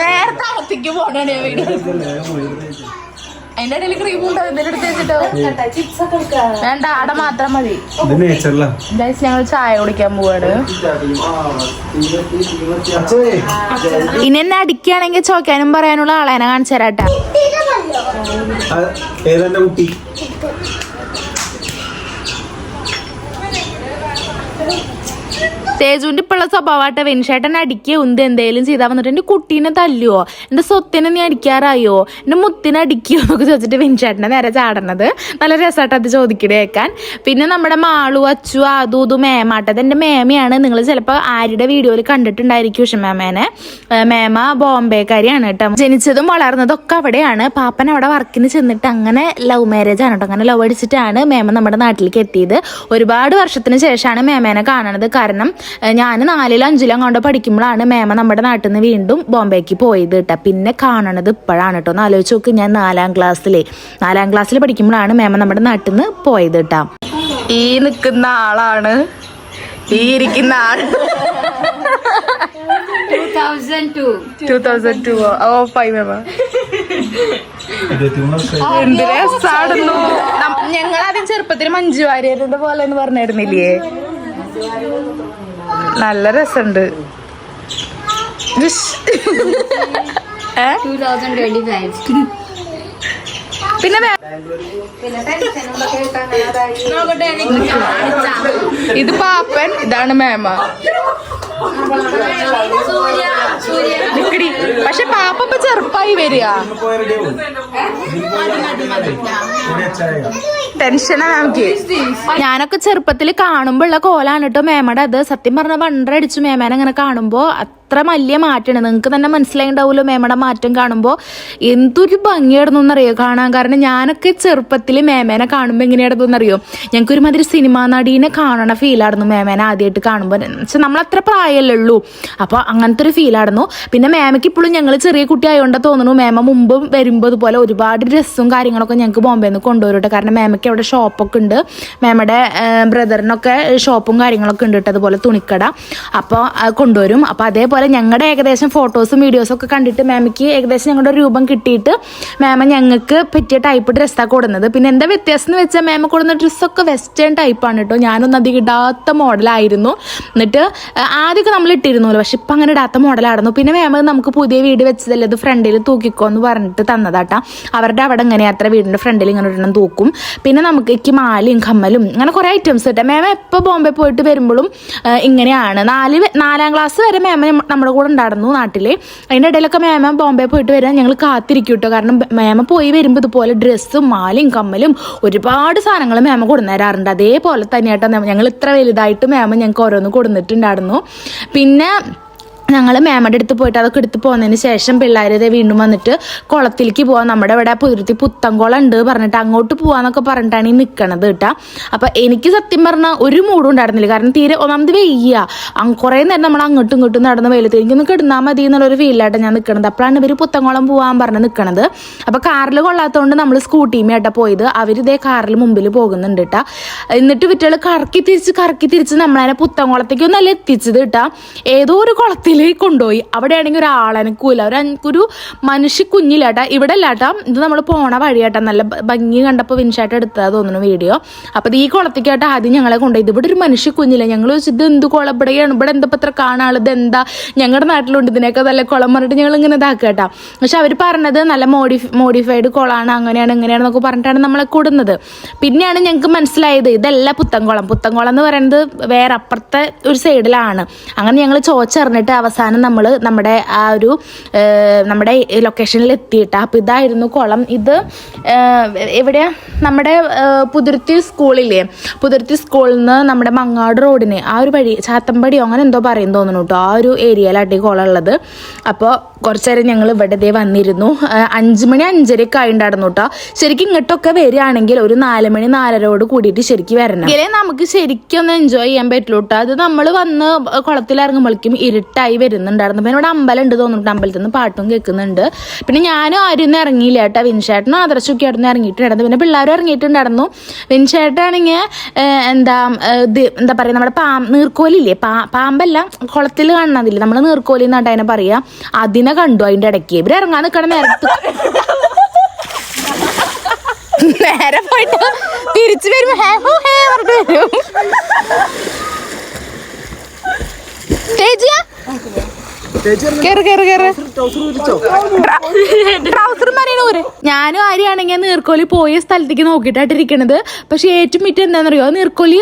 നേരത്തെ അകത്തേക്ക് പോണേ വീട്. അതിന്റെ ഇടയിൽ ക്രീം ഉണ്ടോ? എന്തെങ്കിലും തേച്ചിട്ടോ വേണ്ട അട മാത്രം മതി. ഗൈസ് ഞങ്ങൾ ചായ കുടിക്കാൻ പോവാണ്. ഇനി എന്നെ അടിക്കുകയാണെങ്കിൽ ചോക്കാനും പറയാനുള്ള ആളേനെ കാണിച്ചു തരാട്ടാ ഏതാണ്ട് കുട്ടി ആ തേജുവിന്റെ ഇപ്പോഴുള്ള സ്വഭാവമായിട്ട് വെൻഷേട്ടൻ അടിക്കുക ഉണ്ട് എന്തേലും ചെയ്താൽ വന്നിട്ട് എന്റെ കുട്ടീനെ തല്ലുവോ? എന്റെ സ്വത്തിനെ നീ അടിക്കാറായോ? എന്റെ മുത്തിനെ അടിക്കുവോ എന്നൊക്കെ ചോദിച്ചിട്ട് വെൻഷേട്ടനെ നേരെ ചാടണത്. നല്ല രസമായിട്ട് അത് ചോദിക്കണേ കേൾക്കാൻ. പിന്നെ നമ്മുടെ മാളു അച്ചു അതു ഇതു മേമാട്ടത്. എന്റെ മേമയാണ്. നിങ്ങൾ ചിലപ്പോൾ ആരുടെ വീഡിയോയിൽ കണ്ടിട്ടുണ്ടായിരിക്കും ഉഷ മേമേനെ. മേമ ബോംബെക്കാരിയാണ് കേട്ടോ. ജനിച്ചതും വളർന്നതും ഒക്കെ അവിടെയാണ്. പാപ്പൻ അവിടെ വർക്കിന് ചെന്നിട്ട് അങ്ങനെ ലവ് മാരേജ് ആണ് കേട്ടോ. അങ്ങനെ ലവ് അടിച്ചിട്ടാണ് മേമ നമ്മുടെ നാട്ടിലേക്ക് എത്തിയത്. ഒരുപാട് വർഷത്തിന് ശേഷമാണ് മേമേനെ കാണണത്. കാരണം ഞാൻ നാലിലും അഞ്ചിലും അങ്ങോട്ട് പഠിക്കുമ്പോഴാണ് മേമ നമ്മുടെ നാട്ടിൽ നിന്ന് വീണ്ടും ബോംബെക്ക് പോയത് കേട്ടോ പിന്നെ കാണണത് ഇപ്പോഴാണ് കേട്ടോ ഒന്ന് ആലോചിച്ച് നോക്ക് ഞാൻ നാലാം ക്ലാസ്സിലെ. നാലാം ക്ലാസ്സിൽ പഠിക്കുമ്പോഴാണ് മേമ നമ്മുടെ നാട്ടിൽ നിന്ന് പോയത് കേട്ടോ ഈ നിൽക്കുന്ന ആളാണ്. ഈ ഇരിക്കുന്ന ആൾ. ഞങ്ങളാദ്യം ഓ? ഫൈവ് മേമ. എന്ത് രസാടുന്നു. ഞങ്ങൾ ആദ്യം ചെറുപ്പത്തിൽ മഞ്ജു വാര്യരുടെ പോലെ എന്ന് പറഞ്ഞിരുന്നില്ലേ? നല്ല രസമുണ്ട്. ഏ? ടു തൗസൻഡ് ട്വന്റി എനിക്ക് കാണിച്ചാ. ഇത് പാപ്പൻ ഇതാണ് മേമ. നിക്കടി. പക്ഷെ പാപ്പ ഇപ്പൊ ചെറുപ്പായി വരിക. ടെൻഷനാ നമുക്ക് ഞാനൊക്കെ ചെറുപ്പത്തിൽ കാണുമ്പോഴുള്ള കോലാണ് കേട്ടോ മേമയുടെ അത്. സത്യം പറഞ്ഞ വണ്ടടിച്ചു മേമേനെ അങ്ങനെ കാണുമ്പോ അത്ര വലിയ മാറ്റമാണ്. നിങ്ങൾക്ക് തന്നെ മനസ്സിലായിണ്ടാവുമല്ലോ മേമയുടെ മാറ്റം കാണുമ്പോൾ എന്തൊരു ഭംഗിയായിരുന്നു എന്നറിയോ? കാണാൻ കാരണം ഞാനൊക്കെ ചെറുപ്പത്തിൽ മേമേനെ കാണുമ്പോൾ എങ്ങനെയായിരുന്നു എന്നറിയോ ഞങ്ങൾക്ക് ഒരുമാതിരി സിനിമാ നടീനെ കാണണ ഫീലായിരുന്നു മേമേനെ ആദ്യമായിട്ട് കാണുമ്പോൾ വെച്ചാൽ നമ്മളത്ര പ്രായമല്ലേ ഉള്ളൂ അപ്പോൾ അങ്ങനത്തെ ഒരു ഫീലായിരുന്നു പിന്നെ മേമയ്ക്ക് ഇപ്പോഴും ഞങ്ങൾ ചെറിയ കുട്ടി ആയതുകൊണ്ട് തോന്നുന്നു മേമ മുമ്പ് വരുമ്പോൾ ഇതുപോലെ ഒരുപാട് ഡ്രസ്സും കാര്യങ്ങളൊക്കെ ഞങ്ങൾക്ക് ബോംബെയിൽ നിന്ന് കൊണ്ടുവരട്ടെ. കാരണം മേമയ്ക്ക് അവിടെ ഷോപ്പൊക്കെ ഉണ്ട്. മേമയുടെ ബ്രദറിനൊക്കെ ഷോപ്പും കാര്യങ്ങളൊക്കെ ഉണ്ട് കേട്ടോ അതുപോലെ തുണിക്കട. അപ്പോൾ കൊണ്ടുവരും. അപ്പോൾ അതേപോലെ ഞങ്ങളുടെ ഏകദേശം ഫോട്ടോസും വീഡിയോസും ഒക്കെ കണ്ടിട്ട് മാമിക്ക് ഏകദേശം ഞങ്ങളുടെ രൂപം കിട്ടിയിട്ട് മാമ ഞങ്ങൾക്ക് പറ്റിയ ടൈപ്പ് ഡ്രസ്സാണ് കൊടുക്കുന്നത് പിന്നെ എന്താ വ്യത്യാസം എന്ന് വെച്ചാൽ മാമ കൊടുക്കുന്ന ഡ്രസ്സൊക്കെ വെസ്റ്റേൺ ടൈപ്പാണ് കേട്ടോ ഞാനൊന്നും അധികം ഇടാത്ത മോഡലായിരുന്നു എന്നിട്ട് ആദ്യമൊക്കെ നമ്മൾ ഇട്ടിരുന്നല്ലോ. പക്ഷെ ഇപ്പം അങ്ങനെ ഇടാത്ത മോഡലായിരുന്നു പിന്നെ മാമ നമുക്ക് പുതിയ വീട് വെച്ചതല്ലേ ഇത് ഫ്രണ്ടിൽ തൂക്കിക്കോ എന്ന് പറഞ്ഞിട്ട് തന്നതാട്ടാ. അവരുടെ അവിടെ ഇങ്ങനെ അത്ര വീടിന്റെ ഫ്രണ്ടിൽ ഇങ്ങനെ ഒരെണ്ണം തൂക്കും. പിന്നെ നമുക്ക് എനിക്ക് മാലയും കമ്മലും അങ്ങനെ കുറേ ഐറ്റംസ് കിട്ടാം മാമ എപ്പോൾ ബോംബെ പോയിട്ട് വരുമ്പോഴും ഇങ്ങനെയാണ്. നാല് നാലാം ക്ലാസ് വരെ മേമ നമ്മുടെ കൂടെ ഉണ്ടായിരുന്നു നാട്ടിൽ അതിന്റെ ഇടയിലൊക്കെ മേമ ബോംബെ പോയിട്ട് വരാൻ ഞങ്ങൾ കാത്തിരിക്കും കേട്ടോ. കാരണം മേമ പോയി വരുമ്പോൾ ഇതുപോലെ ഡ്രസ്സും മാലയും കമ്മലും ഒരുപാട് സാധനങ്ങൾ മേമ കൊടുന്നേരാറുണ്ട് അതേപോലെ തന്നെയാട്ടോ ഞങ്ങൾ ഇത്ര വലുതായിട്ട് മേമ ഞങ്ങൾക്ക് ഓരോന്ന് കൊടുത്തിട്ടുണ്ടായിരുന്നു പിന്നെ ഞങ്ങൾ മേമയുടെ അടുത്ത് പോയിട്ട് അതൊക്കെ എടുത്ത് പോകുന്നതിന് ശേഷം പിള്ളേർ ഇതേ വീണ്ടും വന്നിട്ട് കുളത്തിലേക്ക് പോവാം. നമ്മുടെ ഇവിടെ പുതിരുത്തി പുത്തൻകുളം ഉണ്ട് പറഞ്ഞിട്ട് അങ്ങോട്ട് പോവാന്നൊക്കെ പറഞ്ഞിട്ടാണ് ഈ നിൽക്കണത് കേട്ടാ. അപ്പം എനിക്ക് സത്യം പറഞ്ഞാൽ ഒരു മൂടും ഉണ്ടായിരുന്നില്ല. കാരണം തീരെ ഒന്നാമത് വെയ്യ. കുറേ നേരം നമ്മൾ അങ്ങോട്ടും ഇങ്ങോട്ടും നടന്ന് വെയിലത്ത് എനിക്കൊന്ന് കിടന്നാൽ മതി എന്നുള്ളൊരു ഫീലായിട്ട് ഞാൻ നിൽക്കണത് അപ്പോഴാണ് ഇവർ പുത്തൻകുളം പോകാൻ പറഞ്ഞ് നിൽക്കണത് അപ്പം കാറിൽ കൊള്ളാത്തതുകൊണ്ട് നമ്മൾ സ്കൂട്ടിയുമായിട്ടാണ് പോയത്. അവരിതേ കാറിൽ മുമ്പിൽ പോകുന്നുണ്ട് കേട്ടാ. എന്നിട്ട് വിറ്റുകൾ കറക്കി തിരിച്ച് കറക്കി തിരിച്ച് നമ്മളതിനെ പുത്തൻകുളത്തേക്ക് ഒന്നല്ല എത്തിച്ചത് കേട്ടാ. ഏതോ ഒരു കുളത്തിൽ കൊണ്ടുപോയി അവിടെയാണെങ്കിൽ ഒരു ആളനക്കൂല ഒരു ഒരു മനുഷ്യ കുഞ്ഞിലേട്ടാ. ഇവിടെ അല്ലാട്ടാ ഇത് നമ്മൾ പോണ വഴിയാട്ട. നല്ല ഭംഗി കണ്ടപ്പോൾ വിൻഷായിട്ട് എടുത്തതാ തോന്നുന്നു വീഡിയോ. അപ്പോൾ ഈ കുളത്തേക്കായിട്ട് ആദ്യം ഞങ്ങളെ കൊണ്ടുപോയി. ഇവിടെ ഒരു മനുഷ്യ കുഞ്ഞില്ല? ഞങ്ങൾ ഇത് എന്ത് കുളം ഇവിടെയാണ് ഇവിടെ എന്താ പത്ര കാണാൾ ഇത് എന്താ? ഞങ്ങളുടെ നാട്ടിലുണ്ട്. ഇതിനൊക്കെ നല്ല കുളം പറഞ്ഞിട്ട് ഞങ്ങൾ ഇങ്ങനെ ഇതാക്കട്ടാ. പക്ഷെ അവർ പറഞ്ഞത് നല്ല മോഡിഫൈ മോഡിഫൈഡ് കുളമാണ് അങ്ങനെയാണ് ഇങ്ങനെയാണെന്നൊക്കെ പറഞ്ഞിട്ടാണ് നമ്മളെ കൂടുന്നത്. പിന്നെയാണ് ഞങ്ങൾക്ക് മനസ്സിലായത് ഇതല്ല പുത്തൻകുളം. പുത്തൻകുളം എന്ന് പറയുന്നത് വേറെ അപ്പുറത്തെ ഒരു സൈഡിലാണ് അങ്ങനെ ഞങ്ങൾ ചോദിച്ചറിഞ്ഞിട്ട് അവസാനം നമ്മൾ നമ്മുടെ ആ ഒരു നമ്മുടെ ലൊക്കേഷനിൽ എത്തിയിട്ട്. അപ്പോൾ ഇതായിരുന്നു കുളം. ഇത് എവിടെയാ? നമ്മുടെ പുതിർത്തി സ്കൂളില്ലേ? പുതിർത്തി സ്കൂളിൽ നിന്ന് നമ്മുടെ മങ്ങാട് റോഡിന്. ആ ഒരു വഴി ചാത്തമ്പടിയോ അങ്ങനെ എന്തോ പറയും തോന്നുന്നു കേട്ടോ. ആ ഒരു ഏരിയയിലാട്ടി കുളം ഉള്ളത്. അപ്പോൾ കുറച്ചു നേരം ഞങ്ങൾ ഇവിടെ ദേ വന്നിരുന്നു. അഞ്ച് മണി അഞ്ചരയൊക്കെ ആയിണ്ടായിരുന്നു കേട്ടോ. ശരിക്കും ഇങ്ങോട്ടൊക്കെ വരികയാണെങ്കിൽ ഒരു നാല് മണി നാലരയോട് കൂടിയിട്ട് ശരിക്കും വരണം. ഇല്ലേ നമുക്ക് ശരിക്കും ഒന്ന് എൻജോയ് ചെയ്യാൻ പറ്റുള്ളൂ കേട്ടോ. അത് നമ്മൾ വന്ന് കുളത്തിൽ ഇറങ്ങുമ്പോഴേക്കും ഇരുട്ടായി വരുന്നുണ്ടായിരുന്നു. പിന്നെ ഇവിടെ അമ്പലം ഉണ്ട് അമ്പലത്തിൽ നിന്ന് പാട്ടും കേൾക്കുന്നുണ്ട്. പിന്നെ ഞാനും ആരും ഒന്നും ഇറങ്ങിയില്ല കേട്ടോ. വിൻഷേട്ടനും ആദർശൊക്കെ ആയിരുന്നു ഇറങ്ങിയിട്ടുണ്ടായിരുന്നു പിന്നെ പിള്ളേരും ഇറങ്ങിയിട്ടുണ്ടായിരുന്നു. വിൻഷേട്ടാണെങ്കിൽ എന്താ ഇത് എന്താ പറയുക നമ്മുടെ പാ നീർക്കോലില്ലേ? പാ പാമ്പല്ല കുളത്തിൽ കാണുന്നതില്ലേ? നമ്മൾ നീർക്കോലി എന്നാട്ട് അതിനെ പറയാ അതിനെ കണ്ടു അതിന്റെ ഇടയ്ക്ക്. ഇവർ ഇറങ്ങാൻ നിൽക്കണ നേരത്ത് നേരെ പോയിട്ട് തിരിച്ചു വരുമ്പോ ഹേ ഹോ ഹേ പറഞ്ഞു വരും. തേജിയാ കേറ് കേറ് കേറ് ഞാനും ആരെയാണെങ്കിൽ നീർക്കോലി പോയ സ്ഥലത്തേക്ക് നോക്കിയിട്ടായിട്ടിരിക്കണത്. പക്ഷെ ഏറ്റവും മിറ്റം എന്താണെന്നറിയോ നീർക്കോലി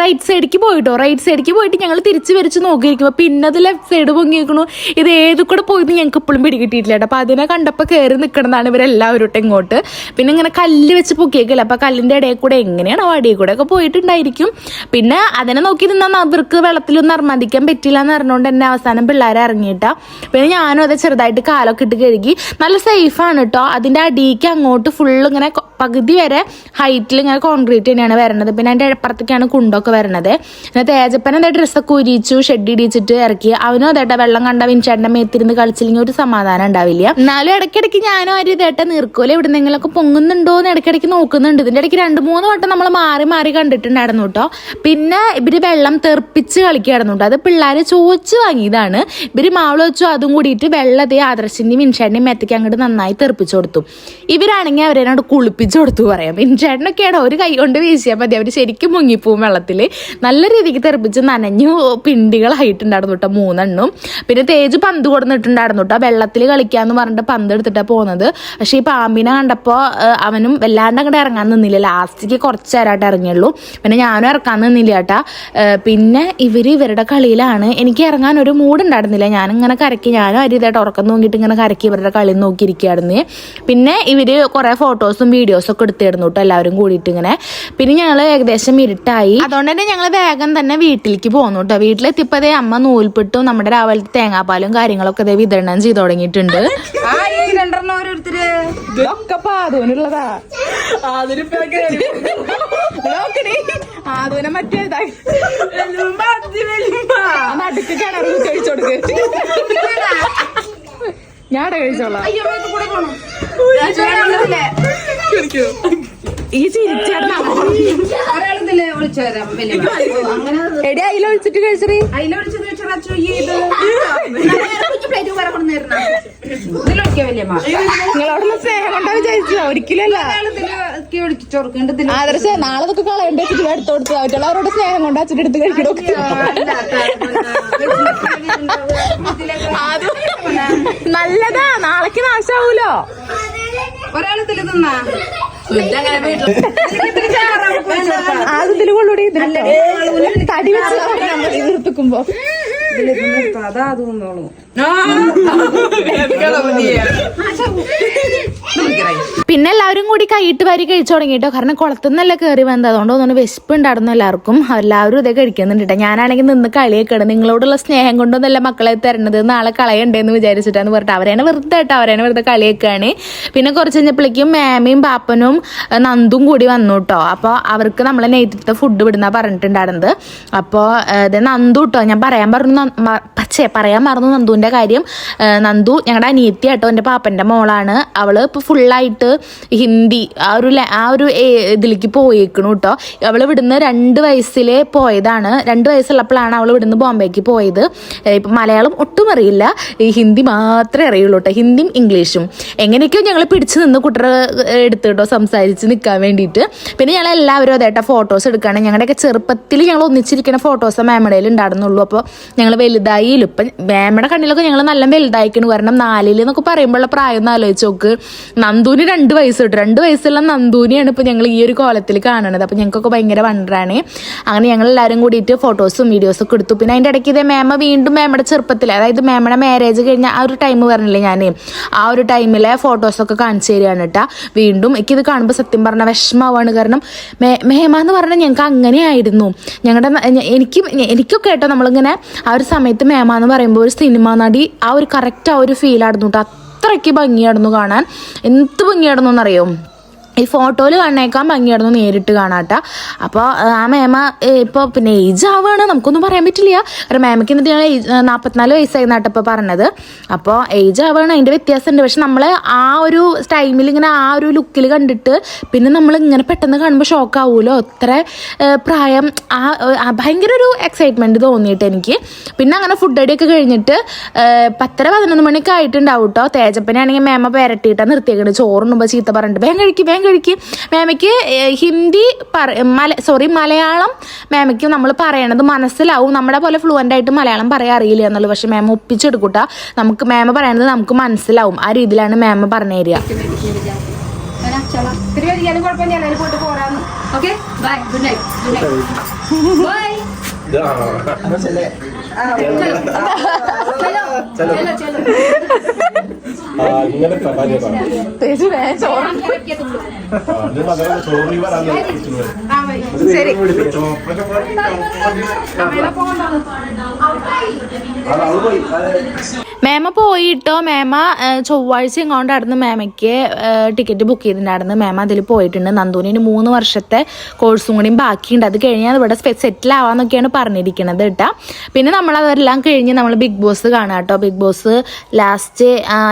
റൈറ്റ് സൈഡിലേക്ക് പോയിട്ടോ? റൈറ്റ് സൈഡിലേക്ക് പോയിട്ട് ഞങ്ങൾ തിരിച്ചു വരച്ച് നോക്കിയിരിക്കുമ്പോൾ പിന്നെ അത് ലെഫ്റ്റ് സൈഡ് പൊങ്ങിയിരിക്കണു. ഇത് ഏത് കൂടെ പോയത് ഞങ്ങൾക്ക് ഇപ്പോഴും പിടികിട്ടിയിട്ടില്ല കേട്ടോ. അപ്പൊ അതിനെ കണ്ടപ്പോൾ കയറി നിൽക്കണതാണ് ഇവരെല്ലാവരും ഇങ്ങോട്ട്. പിന്നെ ഇങ്ങനെ കല്ല് വെച്ച് പൊക്കിയേക്കില്ല? അപ്പൊ കല്ലിന്റെ ഇടയിൽ കൂടെ എങ്ങനെയാണ് വടിയിൽ കൂടെ ഒക്കെ പോയിട്ടുണ്ടായിരിക്കും. പിന്നെ അതിനെ നോക്കി നിന്നാൽ അവർക്ക് വെള്ളത്തിലൊന്നും അർമാദിക്കാൻ പറ്റില്ല എന്ന് അറിഞ്ഞുകൊണ്ട് തന്നെ അവസാനം പിള്ളേരെ ഇറങ്ങിയിട്ടാ. പിന്നെ ഞാനും അത് ചെറുതായിട്ട് കാലൊക്കെ ഇട്ട് കഴുകി. നല്ല സേഫാണ് കേട്ടോ അതിന്റെ അടിക്ക് അങ്ങോട്ട് ഫുള്ള് ഇങ്ങനെ പകുതി വരെ ഹൈറ്റിൽ ഇങ്ങനെ കോൺക്രീറ്റ് തന്നെയാണ് വരണത്. പിന്നെ അതിന്റെ അപ്പുറത്തേക്കാണ് കുണ്ടൊക്കെ വരണത്. പിന്നെ തേജപ്പൻ എന്താ ഡ്രസ്സൊക്കെ ഉരിച്ചു ഷെഡ് ഇടിച്ചിട്ട് ഇറക്കി. അവനും അതേട്ടാ വെള്ളം കണ്ട വിൻചേട്ടന്റെ മേത്തിരുന്ന് കളിച്ചില്ലെങ്കിൽ ഒരു സമാധാനം ഉണ്ടാവില്ല. എന്നാലും ഇടയ്ക്കിടയ്ക്ക് ഞാനും ആര് ഇതേട്ട നീർക്കോല. എവിടെന്നെങ്കിലൊക്കെ പൊങ്ങുന്നുണ്ടോ എന്ന് ഇടയ്ക്കിടയ്ക്ക് നോക്കുന്നുണ്ട്. ഇതിന്റെ ഇടയ്ക്ക് രണ്ട് മൂന്ന് വട്ടം നമ്മൾ മാറി മാറി കണ്ടിട്ടുണ്ടായിരുന്നു കേട്ടോ. പിന്നെ ഇവർ വെള്ളം തെറിപ്പിച്ച് കളിക്കായിരുന്നു കേട്ടോ. അത് പിള്ളേരെ ചോദിച്ചു വാങ്ങിയതാണ്. ഇവർ മാവൾ വെച്ചു അതും കൂടിയിട്ട് വെള്ളത്തെ ആദർശിന്റെയും മിൻഷേട്ടന്റെയും മെത്തയ്ക്ക് അങ്ങോട്ട് നന്നായി തെറിപ്പിച്ചു കൊടുത്തു. ഇവരാണെങ്കിൽ അവരെ അങ്ങോട്ട് കുളിപ്പിച്ചു കൊടുത്തു പറയാം. മിൻഷേട്ടനൊക്കെയാണ് ഒരു കൈ കൊണ്ട് വീശിയാൽ മതി. അവർ ശരിക്കും മുങ്ങിപ്പോവും വെള്ളത്തിൽ നല്ല രീതിക്ക് തെറിപ്പിച്ച് നനഞ്ഞു പിണ്ടികളായിട്ടുണ്ടായിരുന്നു കേട്ടോ മൂന്നെണ്ണും. പിന്നെ തേജ് പന്ത് കൊടുത്തിട്ടുണ്ടായിരുന്നു കേട്ടോ. വെള്ളത്തിൽ കളിക്കാന്ന് പറഞ്ഞിട്ട് പന്ത് എടുത്തിട്ടാണ് പോകുന്നത് പക്ഷേ ഈ പാമ്പിനെ കണ്ടപ്പോൾ അവനും വല്ലാണ്ട് അങ്ങോട്ട് ഇറങ്ങാൻ നിന്നില്ല. ലാസ്റ്റിക്ക് കുറച്ച് നേരമായിട്ട് ഇറങ്ങിയുള്ളൂ. പിന്നെ ഞാനും ഇറക്കാൻ നിന്നില്ല കേട്ടാ. പിന്നെ ഇവർ ഇവരുടെ കളിയിലാണ്. എനിക്ക് ഇറങ്ങാൻ ഒരു മൂഡ് ഉണ്ടായിരുന്നില്ല. ഞാനിങ്ങനെ കരക്കി ഞാനും അരിതായിട്ട് ഉറക്കം നോക്കിയിട്ട് ഇങ്ങനെ കരക്കി ഇവരുടെ കളി നോക്കിയിരിക്കുകയായിരുന്നു. പിന്നെ ഇവർ കുറേ ഫോട്ടോസും വീഡിയോസും ഒക്കെ എടുത്തിരുന്നു കേട്ടോ എല്ലാവരും കൂടിയിട്ട് ഇങ്ങനെ. പിന്നെ ഞങ്ങൾ ഏകദേശം ഇരുട്ടായി. അതുകൊണ്ട് തന്നെ ഞങ്ങൾ വേഗം തന്നെ വീട്ടിലേക്ക് പോന്നു കേട്ടോ വീട്ടിലെത്തിയപ്പോഴേ അമ്മ നൂൽപ്പിട്ടും നമ്മുടെ രാവിലത്തെ തേങ്ങാപ്പാലും കാര്യങ്ങളൊക്കെ ദേ വിതരണം ചെയ്ത് തുടങ്ങിയിട്ടുണ്ട്. ആദൂനെ മറ്റേ നടുക്ക് ഞാൻ കഴിച്ചോളാം ഈ എടി അതിൽ ഒഴിച്ചിട്ട് കഴിച്ചറി ഇത്. വെച്ചാൽ പ്ലേറ്റ് വേറെ കൊണ്ടുവരണം ഇതിലൊഴിക്കുക വല്യമ്മ നിങ്ങളോടുള്ള സ്നേഹം കൊണ്ടാ വിചാരിച്ചോ ഒരിക്കലല്ല ആദർശ നാളെ ഇതൊക്കെ കളയണ്ട വെച്ചിട്ട് എടുത്ത് കൊടുത്തു മറ്റുള്ളവരോട് സ്നേഹം കൊണ്ട് അച്ഛന്റെ എടുത്ത് കഴിക്കണോ നല്ലതാ നാളേക്ക് നാശാവൂലോ? തിന്നാ ആദ്യത്തിൽ കൊള്ളൂടി തടി വെച്ച് നിർത്തിക്കുമ്പോ. അതാ അത് തിന്നോളൂ പിന്നെ എല്ലാവരും കൂടി കൈയിട്ട് വരി കഴിച്ചു തുടങ്ങിട്ടോ. കാരണം കുളത്തുനിന്നല്ല കയറി വന്നത്. അതുകൊണ്ട് തോന്നുന്നു വിശപ്പ് ഉണ്ടായിരുന്നു എല്ലാവർക്കും. എല്ലാവരും ഇതേ കഴിക്കുന്നുണ്ട് ഞാനാണെങ്കിൽ നിന്ന് കളിയൊക്കെയാണ് നിങ്ങളോടുള്ള സ്നേഹം കൊണ്ടൊന്നല്ല മക്കളെ തരണത്? നാളെ കളയണ്ടേന്ന് വിചാരിച്ചിട്ടാന്ന് പറഞ്ഞിട്ട് അവരേനെ വെറുതെ കേട്ടോ. അവരേനെ വെറുതെ കളിയൊക്കെയാണ് പിന്നെ കുറച്ച് കഴിഞ്ഞപ്പോഴേക്കും മാമയും പാപ്പനും നന്ദും കൂടി വന്നു കേട്ടോ. അപ്പോൾ അവർക്ക് നമ്മളെ നെയ്ത്തിട്ട് ഫുഡ് വിടുന്ന പറഞ്ഞിട്ടുണ്ടായിരുന്നത്. അപ്പോൾ ഇത് നന്ദു കേട്ടോ. ഞാൻ പറയാൻ പറഞ്ഞു പച്ചേ പറയാൻ മറന്നു നന്ദുവിന്റെ കാര്യം നന്ദു ഞങ്ങളുടെ അനിയത്തി കേട്ടോ എന്റെ പാപ്പന്റെ മോളാണ്. അവൾ ഇപ്പോൾ ഫുള്ളായിട്ട് ഹിന്ദി ആ ഒരു ആ ഒരു ഇതിലേക്ക് പോയേക്കണു കേട്ടോ അവൾ ഇവിടുന്ന് രണ്ട് വയസ്സിലെ പോയതാണ്. രണ്ട് വയസ്സുള്ളപ്പോഴാണ് അവൾ ഇവിടുന്ന് ബോംബെക്ക് പോയത്. ഇപ്പം മലയാളം ഒട്ടും അറിയില്ല. ഈ ഹിന്ദി മാത്രമേ അറിയുള്ളൂ കേട്ടോ ഹിന്ദിയും ഇംഗ്ലീഷും. എങ്ങനെയൊക്കെയോ ഞങ്ങൾ പിടിച്ചു നിന്ന് കുട്ടറെ എടുത്ത് കേട്ടോ സംസാരിച്ച് നിൽക്കാൻ വേണ്ടിയിട്ട്. പിന്നെ ഞങ്ങൾ എല്ലാവരും അതേട്ട ഫോട്ടോസ് എടുക്കുകയാണ് ഞങ്ങളുടെയൊക്കെ ചെറുപ്പത്തിൽ ഞങ്ങൾ ഒന്നിച്ചിരിക്കുന്ന ഫോട്ടോസ് മാമടയിൽ ഉണ്ടായിരുന്നുള്ളൂ അപ്പോൾ ഞങ്ങൾ വലുതായി ഇപ്പം മാമയുടെ കണ്ണിലൊക്കെ ഞങ്ങൾ നല്ല വലുതായിക്കണു. കാരണം നാലിൽ എന്നൊക്കെ പറയുമ്പോഴുള്ള പ്രായം ഒന്ന് ആലോചിച്ച് നോക്ക്. നന്ദൂന് രണ്ട് വയസ്സ് കിട്ടും. രണ്ട് വയസ്സുള്ള നന്ദൂനെയാണ് ഇപ്പം ഞങ്ങൾ ഈ ഒരു കോലത്തിൽ കാണണത്. അപ്പോൾ ഞങ്ങൾക്കൊക്കെ ഭയങ്കര വണ്ടറാണ് അങ്ങനെ ഞങ്ങൾ എല്ലാവരും കൂടിയിട്ട് ഫോട്ടോസും വീഡിയോസും ഒക്കെ എടുത്തു. പിന്നെ അതിന്റെ ഇടയ്ക്ക് ഇതേ മേമ വീണ്ടും മേമയുടെ ചെറുപ്പത്തിൽ അതായത് മേമയുടെ മാരേജ് കഴിഞ്ഞ ആ ഒരു ടൈം പറഞ്ഞില്ലേ ഞാൻ ആ ഒരു ടൈമിലെ ഫോട്ടോസൊക്കെ കാണിച്ചു തരികയാണ് കേട്ടോ വീണ്ടും എനിക്കിത് കാണുമ്പോൾ സത്യം പറഞ്ഞ വിഷമമാണ് കാരണം മേ മേമ എന്ന് പറഞ്ഞാൽ ഞങ്ങൾക്ക് അങ്ങനെയായിരുന്നു. ഞങ്ങളുടെ എനിക്ക് എനിക്കൊക്കെ കേട്ടോ നമ്മളിങ്ങനെ ആ ഒരു സമയത്ത് മേമ എന്ന് പറയുമ്പോൾ ഒരു സിനിമ നടി ആ ഒരു കറക്റ്റ് ആ ഒരു ഫീലായിരുന്നു കേട്ടോ അത്രയ്ക്ക് ഭംഗിയായിരുന്നു കാണാൻ. എന്ത് ഭംഗിയായിരുന്നു എന്നറിയോ ഈ ഫോട്ടോയിൽ കണ്ണേക്കാൻ ഭംഗിയായിരുന്നു നേരിട്ട് കാണാട്ട. അപ്പോൾ ആ മേമ ഇപ്പോൾ പിന്നെ ഏജ് ആവുകയാണ് നമുക്കൊന്നും പറയാൻ പറ്റില്ല. കാരണം മേമയ്ക്ക് എന്നിട്ട് ഞങ്ങൾ നാൽപ്പത്തിനാല് വയസ്സായി പറഞ്ഞത്. അപ്പോൾ ഏജ് ആവുകയാണ് അതിന്റെ വ്യത്യാസമുണ്ട് പക്ഷെ നമ്മൾ ആ ഒരു ടൈമിൽ ഇങ്ങനെ ആ ഒരു ലുക്കിൽ കണ്ടിട്ട് പിന്നെ നമ്മൾ ഇങ്ങനെ പെട്ടെന്ന് കാണുമ്പോൾ ഷോക്ക് ആവുമല്ലോ അത്ര പ്രായം ആ ഭയങ്കര ഒരു എക്സൈറ്റ്മെന്റ് തോന്നിയിട്ട് എനിക്ക്. പിന്നെ അങ്ങനെ ഫുഡ് അടിയൊക്കെ കഴിഞ്ഞിട്ട് പത്തര പതിനൊന്ന് മണിയൊക്കെ ആയിട്ടുണ്ടാവും കേട്ടോ തേജപ്പനാണെങ്കിൽ മേമ പേരട്ടിയിട്ടാണ് നിർത്തിയേക്കുന്നത് ചോറുണ്ണുമ്പോൾ ചീത്ത പറഞ്ഞിട്ട് വേഗം കഴിക്കും വേഗം കഴിക്കും. മാമയ്ക്ക് ഹിന്ദി പറ മല സോറി മലയാളം മാമയ്ക്ക് നമ്മൾ പറയണത് മനസ്സിലാവും. നമ്മുടെ പോലെ ഫ്ലുവന്റ് ആയിട്ട് മലയാളം പറയാൻ അറിയില്ല എന്നുള്ളൂ. പക്ഷെ മാം ഒപ്പിച്ചെടുക്കൂട്ട. നമുക്ക് മാമ പറയണത് നമുക്ക് മനസ്സിലാവും. ആ രീതിയിലാണ് മാമ പറഞ്ഞു തരിക. കുഴപ്പമില്ല. പോയിട്ട് പോരാന്ന്. Okay bye good night good night bye sorry ശരി മേമ പോയിട്ടോ? മേമ ചൊവ്വാഴ്ച ഇങ്ങോട്ടായിരുന്നു മേമയ്ക്ക് ടിക്കറ്റ് ബുക്ക് ചെയ്തിട്ടുണ്ടായിരുന്നു. മേമ അതിൽ പോയിട്ടുണ്ട്. നന്ദൂനിന് മൂന്ന് വർഷത്തെ കോഴ്സും കൂടിയും ബാക്കിയുണ്ട്. അത് കഴിഞ്ഞാൽ ഇവിടെ സെറ്റിൽ ആവാന്നൊക്കെയാണ് പറഞ്ഞിരിക്കുന്നത് കേട്ടോ. പിന്നെ നമ്മൾ അതെല്ലാം കഴിഞ്ഞ് നമ്മൾ ബിഗ് ബോസ് കാണാം കേട്ടോ. ബിഗ് ബോസ് ലാസ്റ്റ്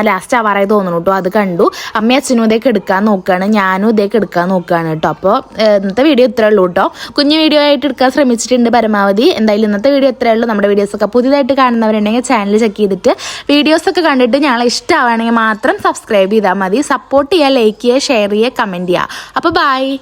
ലാസ്റ്റ് ആവാറായി തോന്നുന്നു കേട്ടോ. അത് കണ്ടു. അമ്മയും അച്ഛനും ഇതേക്ക് എടുക്കാൻ നോക്കുകയാണ് ഞാനും ഇതേക്ക് എടുക്കാൻ നോക്കുകയാണ് കേട്ടോ. അപ്പോൾ ഇന്നത്തെ വീഡിയോ ഇത്രേ ഉള്ളൂ കേട്ടോ. കുഞ്ഞു വീഡിയോ ആയിട്ട് എടുക്കാൻ ശ്രമിച്ചിട്ടുണ്ട് പരമാവധി. എന്തായാലും ഇന്നത്തെ വീഡിയോ ഇത്രേ ഉള്ളൂ. നമ്മുടെ വീഡിയോസ് ഒക്കെ പുതിയതായിട്ട് കാണുന്നവരുണ്ടെങ്കിൽ ചാനൽ ചെക്ക് ചെയ്തിട്ട് വീഡിയോസൊക്കെ കണ്ടിട്ട് ഞങ്ങളെ ഇഷ്ടമാവുകയാണെങ്കിൽ മാത്രം സബ്സ്ക്രൈബ് ചെയ്താൽ മതി. സപ്പോർട്ട് ചെയ്യുക ലൈക്ക് ചെയ്യുക ഷെയർ ചെയ്യുക കമന്റ് ചെയ്യുക അപ്പോൾ ബൈ